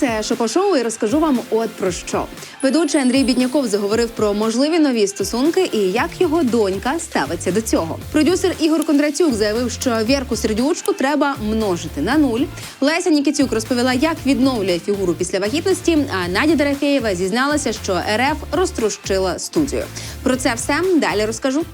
Це Шопо-шоу і розкажу вам от про що. Ведучий Андрій Бідняков заговорив про можливі нові стосунки і як його донька ставиться до цього. Продюсер Ігор Кондратюк заявив, що Вірку сердючку треба множити на нуль. Леся Нікітюк розповіла, як відновлює фігуру після вагітності. А Надя Дорофєєва зізналася, що РФ розтрощила студію. Про це все далі розкажу.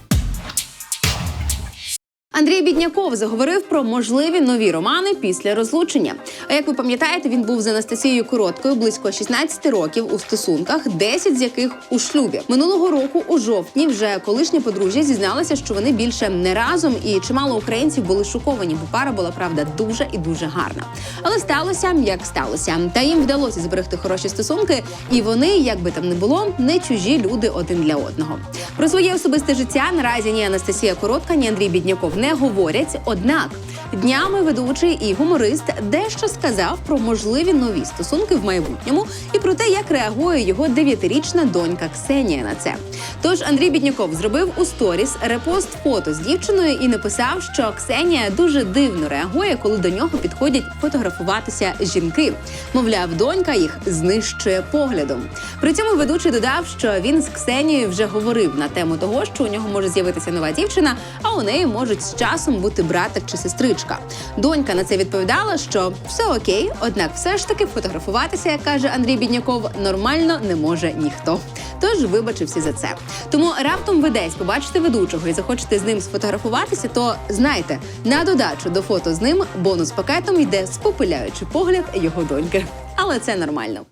Андрій Бідняков заговорив про можливі нові романи після розлучення. А як ви пам'ятаєте, він був з Анастасією Короткою близько 16 років у стосунках, 10 з яких у шлюбі. Минулого року, у жовтні, вже колишнє подружжя зізналася, що вони більше не разом, і чимало українців були шоковані, бо пара була правда дуже і дуже гарна. Але сталося як сталося. Та їм вдалося зберегти хороші стосунки, і вони, як би там не було, не чужі люди один для одного. Про своє особисте життя наразі ні Анастасія Коротка, ні Андрій Бідняков не говорять. Однак днями ведучий і гуморист дещо сказав про можливі нові стосунки в майбутньому і про те, як реагує його дев'ятирічна донька Ксенія на це. Тож Андрій Бідняков зробив у сторіс репост фото з дівчиною і написав, що Ксенія дуже дивно реагує, коли до нього підходять фотографуватися жінки. Мовляв, донька їх знищує поглядом. При цьому ведучий додав, що він з Ксенією вже говорив на тему того, що у нього може з'явитися нова дівчина, а у неї можуть з часом бути братик чи сестричка. Донька на це відповідала, що все окей, однак все ж таки фотографуватися, як каже Андрій Бідняков, нормально не може ніхто. Тож вибачився за це. Тому раптом ви десь побачите ведучого і захочете з ним сфотографуватися, то знайте, на додачу до фото з ним бонус пакетом йде спопиляючи погляд його доньки. Але це нормально.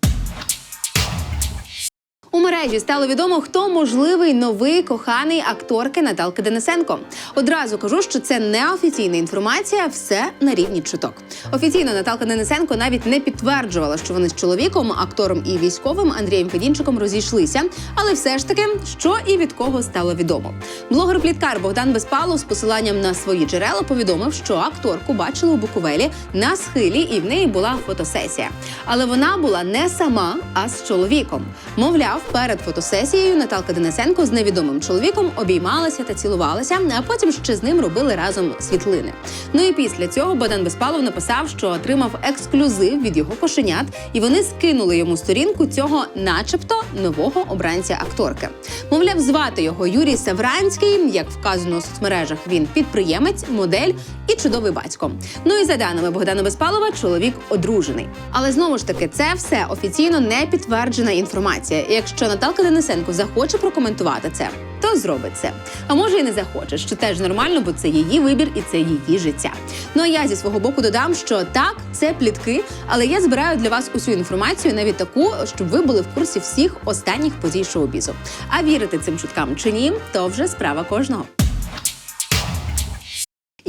Мережі стало відомо, хто можливий новий коханий акторки Наталки Денисенко. Одразу кажу, що це не офіційна інформація, все на рівні чуток. Офіційно Наталка Денисенко навіть не підтверджувала, що вони з чоловіком, актором і військовим Андрієм Федінчиком розійшлися. Але все ж таки, що і від кого стало відомо. Блогер-пліткар Богдан Безпалов з посиланням на свої джерела повідомив, що акторку бачили у Буковелі на схилі, і в неї була фотосесія. Але вона була не сама, а з чоловіком. Мовляв, перед фотосесією Наталка Денисенко з невідомим чоловіком обіймалася та цілувалася, а потім ще з ним робили разом світлини. Ну і після цього Богдан Безпалов написав, що отримав ексклюзив від його кошенят, і вони скинули йому сторінку цього, начебто, нового обранця акторки. Мовляв, звати його Юрій Савранський. Як вказано у соцмережах, він підприємець, модель і чудовий батько. Ну і за даними Богдана Безпалова, чоловік одружений. Але знову ж таки, це все офіційно не підтверджена інформація. І Якщо Наталка Денисенко захоче прокоментувати це, то зробить це. А може і не захоче, що теж нормально, бо це її вибір і це її життя. Ну а я зі свого боку додам, що так, це плітки, але я збираю для вас усю інформацію, навіть таку, щоб ви були в курсі всіх останніх подій шоу-бізу. А вірити цим чуткам чи ні, то вже справа кожного.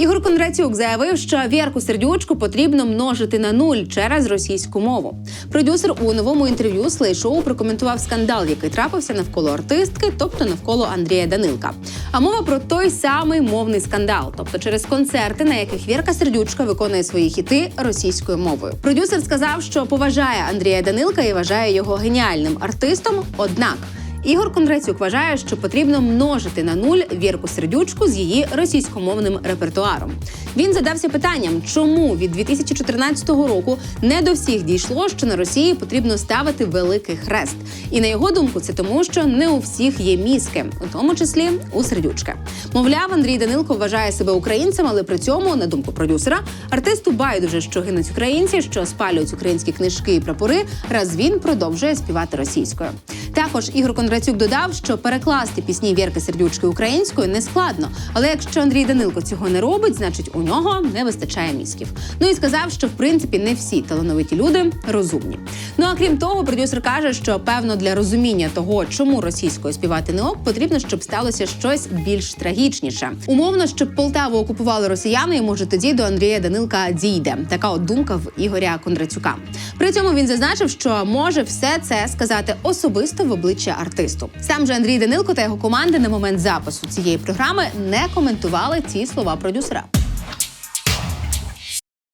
Ігор Кондратюк заявив, що Вірку сердючку потрібно множити на нуль через російську мову. Продюсер у новому інтерв'ю Слей Шоу прокоментував скандал, який трапився навколо артистки, тобто навколо Андрія Данилка. А мова про той самий мовний скандал, тобто через концерти, на яких Вірка Сердючка виконує свої хіти російською мовою. Продюсер сказав, що поважає Андрія Данилка і вважає його геніальним артистом. Однак. Ігор Кондратюк вважає, що потрібно множити на нуль Вірку Сердючку з її російськомовним репертуаром. Він задався питанням, чому від 2014 року не до всіх дійшло, що на Росії потрібно ставити великий хрест. І на його думку, це тому, що не у всіх є мізки, у тому числі у сердючки. Мовляв, Андрій Данилко вважає себе українцем, але при цьому, на думку продюсера, артисту байдуже, що гинуть українці, що спалюють українські книжки і прапори, раз він продовжує співати російською. Також Ігор Кондратюк додав, що перекласти пісні Вірки Сердючки українською не складно. Але якщо Андрій Данилко цього не робить, значить у нього не вистачає мізків. Ну і сказав, що в принципі не всі талановиті люди розумні. Ну а крім того, продюсер каже, що певно для розуміння того, чому російською співати не ок, потрібно, щоб сталося щось більш трагічніше. Умовно, щоб Полтаву окупували росіяни, і може тоді до Андрія Данилка дійде. Така от думка в Ігоря Кондратюка. При цьому він зазначив, що може все це сказати особисто в обличчя артисту. Сам же Андрій Данилко та його команди на момент запису цієї програми не коментували ці слова продюсера.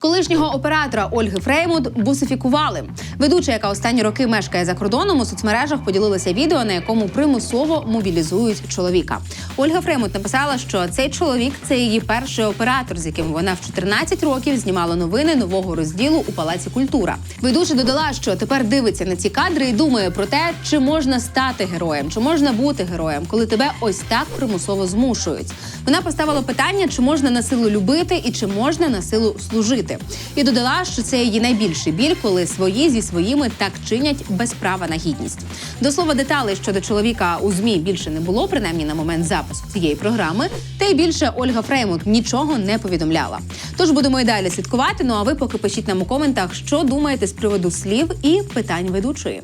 Колишнього оператора Ольги Фреймут бусифікували. Ведуча, яка останні роки мешкає за кордоном, у соцмережах поділилася відео, на якому примусово мобілізують чоловіка. Ольга Фреймут написала, що цей чоловік це її перший оператор, з яким вона в 14 років знімала новини нового розділу у Палаці культура. Ведуча додала, що тепер дивиться на ці кадри і думає про те, чи можна стати героєм, чи можна бути героєм, коли тебе ось так примусово змушують. Вона поставила питання, чи можна на силу любити і чи можна на силу служити. І додала, що це її найбільший біль, коли свої зі своїми так чинять без права на гідність. До слова, деталей щодо чоловіка у змі більше не було, принаймні на момент запису цієї програми. Та й більше Ольга Фреймут нічого не повідомляла. Тож будемо і далі слідкувати. Ну а ви поки пишіть нам у коментах, що думаєте з приводу слів і питань ведучої.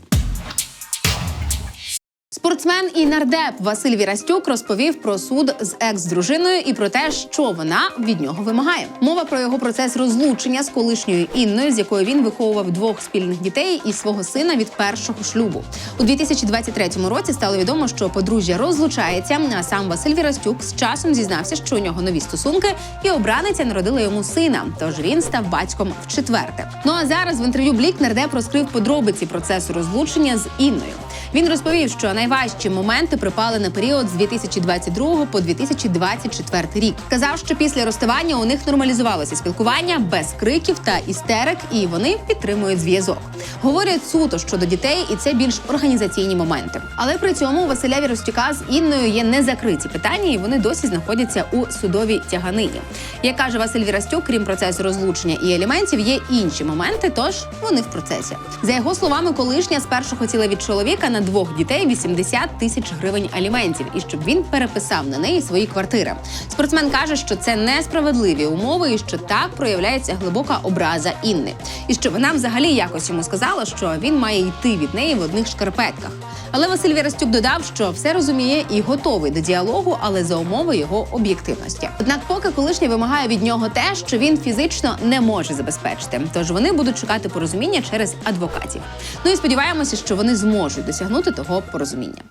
Спортсмен і нардеп Василь Вірастюк розповів про суд з екс-дружиною і про те, що вона від нього вимагає. Мова про його процес розлучення з колишньою Інною, з якою він виховував двох спільних дітей і свого сина від першого шлюбу. У 2023 році стало відомо, що подружжя розлучається. А сам Василь Вірастюк з часом зізнався, що у нього нові стосунки, і обраниця народила йому сина. Тож він став батьком в четверте. Ну а зараз в інтерв'ю Блік нардеп розкрив подробиці процесу розлучення з Інною. Він розповів, що найважчі моменти припали на період з 2022 по 2024 рік. Казав, що після розставання у них нормалізувалося спілкування без криків та істерик, і вони підтримують зв'язок. Говорять суто щодо дітей, і це більш організаційні моменти. Але при цьому у Віростюка з Інною є незакриті питання, і вони досі знаходяться у судовій тяганині. Як каже Василь Вірастюк, крім процесу розлучення і елементів, є інші моменти, тож вони в процесі. За його словами, колишня спершу хотіла від чоловіка на двох дітей 80 тисяч гривень аліментів, і щоб він переписав на неї свої квартири. Спортсмен каже, що це несправедливі умови, і що так проявляється глибока образа Інни, і що вона взагалі якось йому сказала, що він має йти від неї в одних шкарпетках. Але Василь Вірастюк додав, що все розуміє і готовий до діалогу, але за умови його об'єктивності. Однак, поки колишня вимагає від нього те, що він фізично не може забезпечити. Тож вони будуть шукати порозуміння через адвокатів. Ну і сподіваємося, що вони зможуть досягнути того порозуміння.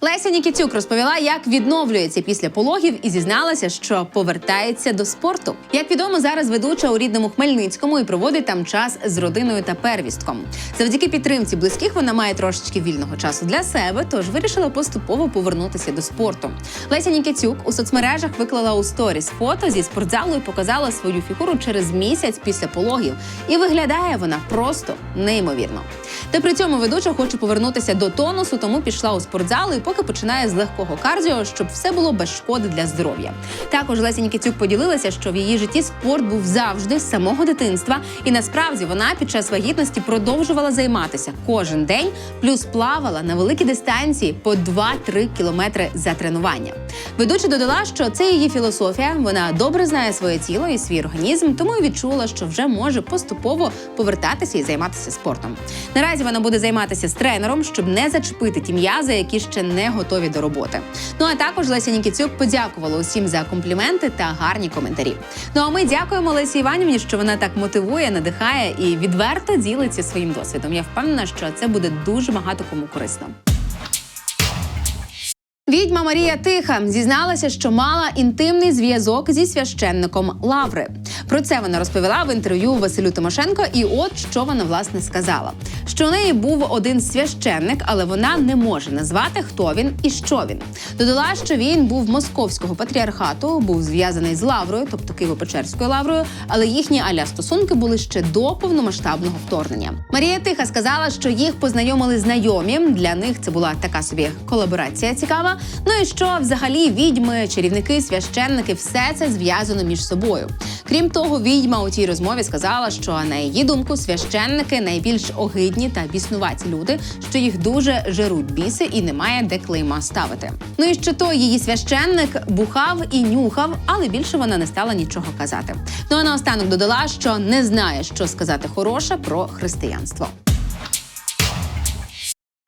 Леся Нікітюк розповіла, як відновлюється після пологів, і зізналася, що повертається до спорту. Як відомо, зараз ведуча у рідному Хмельницькому і проводить там час з родиною та первістком. Завдяки підтримці близьких вона має трошечки вільного часу для себе, тож вирішила поступово повернутися до спорту. Леся Нікітюк у соцмережах виклала у сторіс фото зі спортзалу і показала свою фігуру через місяць після пологів. І виглядає вона просто неймовірно. Та при цьому ведуча хоче повернутися до тонусу, тому пішла у спортзал і поки починає з легкого кардіо, щоб все було без шкоди для здоров'я. Також Леся Нікітюк поділилася, що в її житті спорт був завжди з самого дитинства, і насправді вона під час вагітності продовжувала займатися кожен день, плюс плавала на великі дистанції по 2-3 кілометри за тренування. Ведуча додала, що це її філософія. Вона добре знає своє тіло і свій організм, тому й відчула, що вже може поступово повертатися і займатися спортом. Наразі вона буде займатися з тренером, щоб не зачепити ті м'язи, які ще не готові до роботи. Ну а також Леся Нікіцюк подякувала усім за компліменти та гарні коментарі. Ну а ми дякуємо Лесі Іванівні, що вона так мотивує, надихає і відверто ділиться своїм досвідом. Я впевнена, що це буде дуже багато кому корисно. Відьма Марія Тиха зізналася, що мала інтимний зв'язок зі священником Лаври. Про це вона розповіла в інтерв'ю Василю Тимошенко. І от що вона власне сказала: що у неї був один священник, але вона не може назвати, хто він і що він. Додала, що він був московського патріархату, був зв'язаний з Лаврою, тобто Києво-Печерською лаврою, але їхні аля стосунки були ще до повномасштабного вторгнення. Марія Тиха сказала, що їх познайомили знайомі. Для них це була така собі колаборація цікава. Ну і що взагалі відьми, чарівники, священники, все це зв'язано між собою. Крім того, відьма у тій розмові сказала, що на її думку священники найбільш огидні та біснуваті люди, що їх дуже жируть біси і немає де клейма ставити. Ну і що той її священник бухав і нюхав, але більше вона не стала нічого казати. Ну а наостанок додала, що не знає, що сказати хороше про християнство.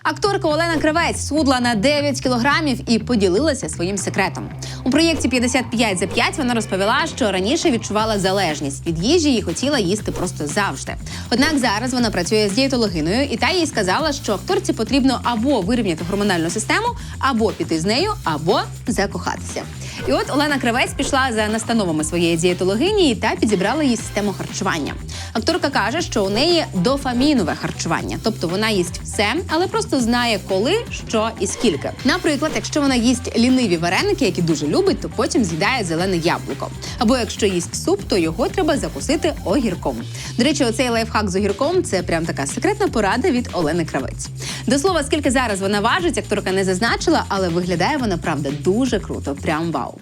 Акторка Олена Кривець схудла на 9 кілограмів і поділилася своїм секретом. У проєкті «55 за 5» вона розповіла, що раніше відчувала залежність від їжі і хотіла їсти просто завжди. Однак зараз вона працює з дієтологиною, і та їй сказала, що акторці потрібно або вирівняти гормональну систему, або піти з нею, або закохатися. І от Олена Кравець пішла за настановами своєї дієтологині та підібрала їй систему харчування. Акторка каже, що у неї дофамінове харчування, тобто вона їсть все, але просто знає коли, що і скільки. Наприклад, якщо вона їсть ліниві вареники, які дуже любить, то потім з'їдає зелене яблуко. Або якщо їсть суп, то його треба закусити огірком. До речі, оцей лайфхак з огірком це прям така секретна порада від Олени Кравець. До слова, скільки зараз вона важить, акторка не зазначила, але виглядає вона правда дуже круто. Прям вау.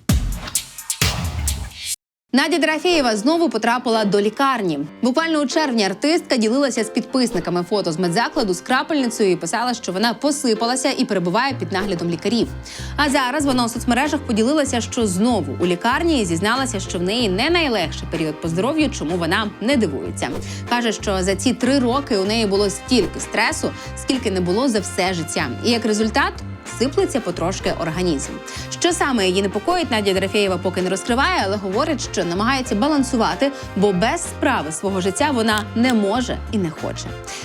Надя Дорофєєва знову потрапила до лікарні. Буквально у червні артистка ділилася з підписниками фото з медзакладу з крапельницею і писала, що вона посипалася і перебуває під наглядом лікарів. А зараз вона у соцмережах поділилася, що знову у лікарні і зізналася, що в неї не найлегший період по здоров'ю, чому вона не дивується. каже, що за ці три роки у неї було стільки стресу, скільки не було за все життя. І як результат сиплеться потрошки організм. Що саме її непокоїть, Надя Дорофєєва поки не розкриває, але говорить, що намагається балансувати, бо без справи свого життя вона не може і не хоче.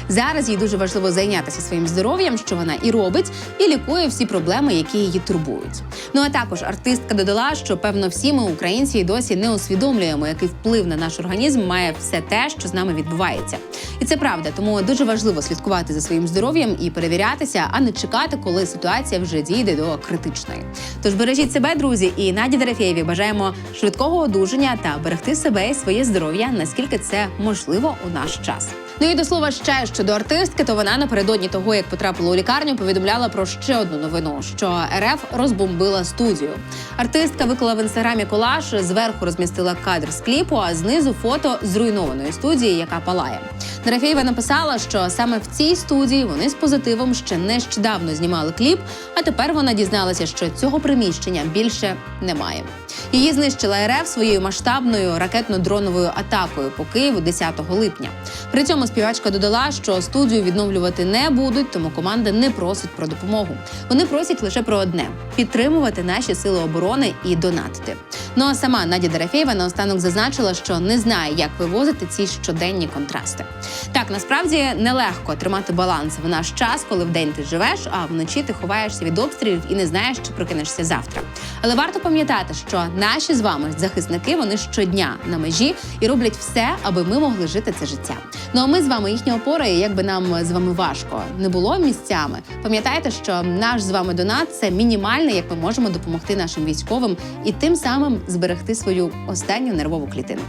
Зараз їй дуже важливо зайнятися своїм здоров'ям, що вона і робить, і лікує всі проблеми, які її турбують. Ну а також артистка додала, що певно всі ми, українці, і досі не усвідомлюємо, який вплив на наш організм має все те, що з нами відбувається. І це правда, тому дуже важливо слідкувати за своїм здоров'ям і перевірятися, а не чекати, коли ситуація вже дійде до критичної. Тож бережіть себе, друзі, і Наді Дорофєєві бажаємо швидкого одужання та берегти себе і своє здоров'я, наскільки це можливо у наш час. Ну і до слова ще щодо артистки, то вона напередодні того, як потрапила у лікарню, повідомляла про ще одну новину: що РФ розбомбила студію. Артистка виклала в інстаграмі колаж, зверху розмістила кадр з кліпу, а знизу фото зруйнованої студії, яка палає. Дорофєєва написала, що саме в цій студії вони з позитивом ще нещодавно знімали кліп, а тепер вона дізналася, що цього приміщення більше немає. Її знищила РФ своєю масштабною ракетно-дроновою атакою по Києву 10 липня. При цьому співачка додала, що студію відновлювати не будуть, тому команда не просить про допомогу. Вони просять лише про одне підтримувати наші сили оборони і донатити. Ну а сама Надя Дорофєєва наостанок зазначила, що не знає, як вивозити ці щоденні контрасти. Так насправді нелегко тримати баланс в наш час, коли вдень ти живеш, а вночі ти ховаєшся від обстрілів і не знаєш, чи прокинешся завтра. Але варто пам'ятати, що наші з вами захисники вони щодня на межі і роблять все, аби ми могли жити це життя. Ну а ми з вами їхня опора, і як би нам з вами важко не було місцями. Пам'ятайте, що наш з вами донат це мінімальне, як ми можемо допомогти нашим військовим і тим самим зберегти свою останню нервову клітину.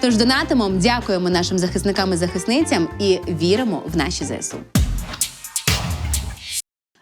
Тож донатимо, дякуємо нашим захисникам і захисницям і віримо в наші ЗСУ.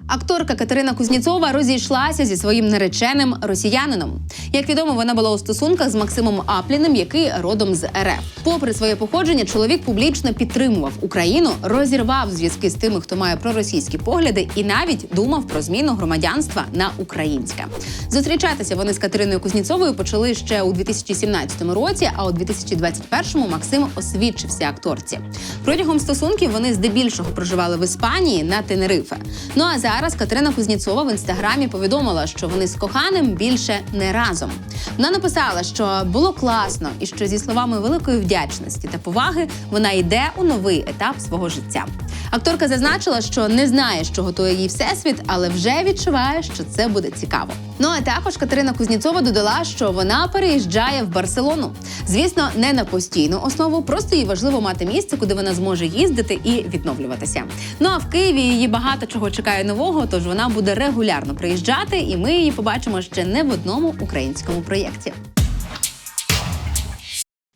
Акторка Катерина Кузніцова розійшлася зі своїм нареченим росіянином. Як відомо, вона була у стосунках з Максимом Апліним, який родом з РФ. Попри своє походження, чоловік публічно підтримував Україну, розірвав зв'язки з тими, хто має проросійські погляди, і навіть думав про зміну громадянства на українське. Зустрічатися вони з Катериною Кузніцовою почали ще у 2017 році. А у 2021-му Максим освідчився акторці. Протягом стосунків вони здебільшого проживали в Іспанії на Тенерифе. Ну а зараз Катерина Кузніцова в інстаграмі повідомила, що вони з коханим більше не разом. Вона написала, що було класно, і що зі словами великої вдячності та поваги вона йде у новий етап свого життя. Акторка зазначила, що не знає, що готує їй всесвіт, але вже відчуває, що це буде цікаво. Ну а також Катерина Кузніцова додала, що вона переїжджає в Барселону. Звісно, не на постійну основу, просто їй важливо мати місце, куди вона зможе їздити і відновлюватися. Ну а в Києві її багато чого чекає нового, тож вона буде регулярно приїжджати, і ми її побачимо ще не в одному українському проєкті.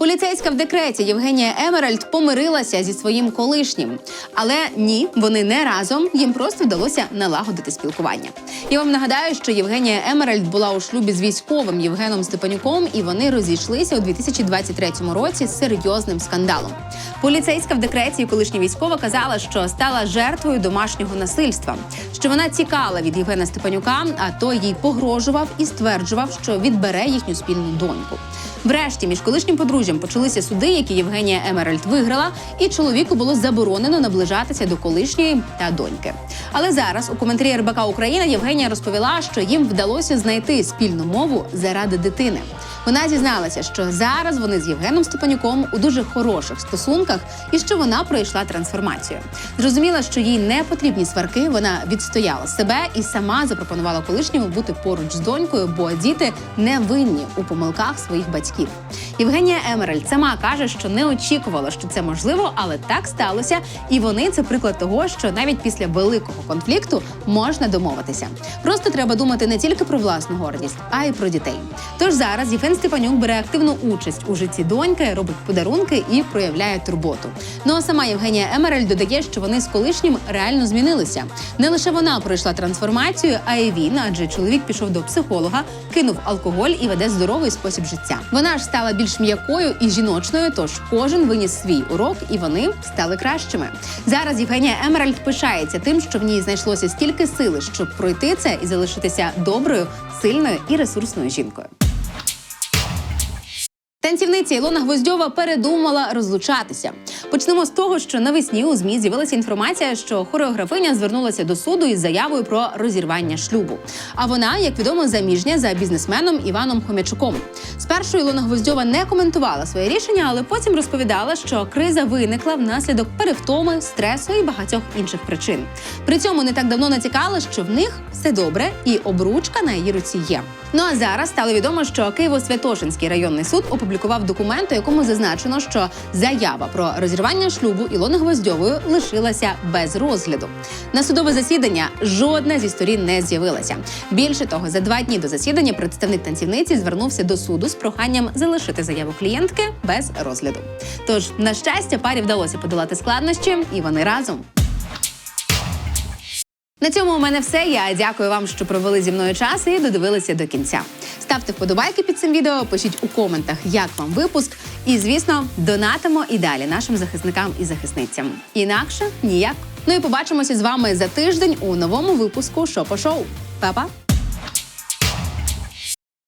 Поліцейська в декреті Євгенія Емеральд помирилася зі своїм колишнім. Але ні, вони не разом, їм просто вдалося налагодити спілкування. Я вам нагадаю, що Євгенія Емеральд була у шлюбі з військовим Євгеном Степанюком, і вони розійшлися у 2023 році з серйозним скандалом. Поліцейська в декреті колишня військова казала, що стала жертвою домашнього насильства, що вона тікала від Євгена Степанюка, а той їй погрожував і стверджував, що відбере їхню спільну доньку. Врешті між колишнім подружжям почалися суди, які Євгенія Емеральд виграла, і чоловіку було заборонено наближатися до колишньої та доньки. Але зараз у коментарі РБК Україна Євгенія розповіла, що їм вдалося знайти спільну мову заради дитини. Вона зізналася, що зараз вони з Євгеном Степанюком у дуже хороших стосунках і що вона пройшла трансформацію. Зрозуміла, що їй не потрібні сварки. Вона відстояла себе і сама запропонувала колишньому бути поруч з донькою, бо діти не винні у помилках своїх батьків. Євгенія Емеральд сама каже, що не очікувала, що це можливо, але так сталося. І вони це приклад того, що навіть після великого конфлікту можна домовитися. Просто треба думати не тільки про власну гордість, а й про дітей. Тож зараз Євген Степанюк бере активну участь у житті доньки, робить подарунки і проявляє турботу. Ну а сама Євгенія Емеральд додає, що вони з колишнім реально змінилися. Не лише вона пройшла трансформацію, а й він, адже чоловік пішов до психолога, кинув алкоголь і веде здоровий спосіб життя. Вона ж стала більш м'якою і жіночною, тож кожен виніс свій урок, і вони стали кращими. Зараз Євгенія Емеральд пишається тим, що в ній знайшлося стільки сили, щоб пройти це і залишитися доброю, сильною і ресурсною жінкою. Танцівниця Ілона Гвоздьова передумала розлучатися. Почнемо з того, що навесні у змі з'явилася інформація, що хореографиня звернулася до суду із заявою про розірвання шлюбу. А вона, як відомо, заміжня за бізнесменом Іваном Хомячуком. Спершу Ілона Гвоздьова не коментувала своє рішення, але потім розповідала, що криза виникла внаслідок перевтоми, стресу і багатьох інших причин. При цьому не так давно натякала, що в них все добре, і обручка на її руці є. Ну а зараз стало відомо, що Києво-Святошинський районний суд опублікував документ, у якому зазначено, що заява про розірвання шлюбу Ілони Гвоздьовою лишилася без розгляду. На судове засідання жодна зі сторін не з'явилася. Більше того, за два дні до засідання представник танцівниці звернувся до суду з проханням залишити заяву клієнтки без розгляду. Тож, на щастя, парі вдалося подолати складнощі, і вони разом. На цьому у мене все. Я дякую вам, що провели зі мною час і додивилися до кінця. Ставте вподобайки під цим відео, пишіть у коментах, як вам випуск. І, звісно, донатимо і далі нашим захисникам і захисницям. Інакше ніяк. Ну і побачимося з вами за тиждень у новому випуску Шопо Шоу. Па-па!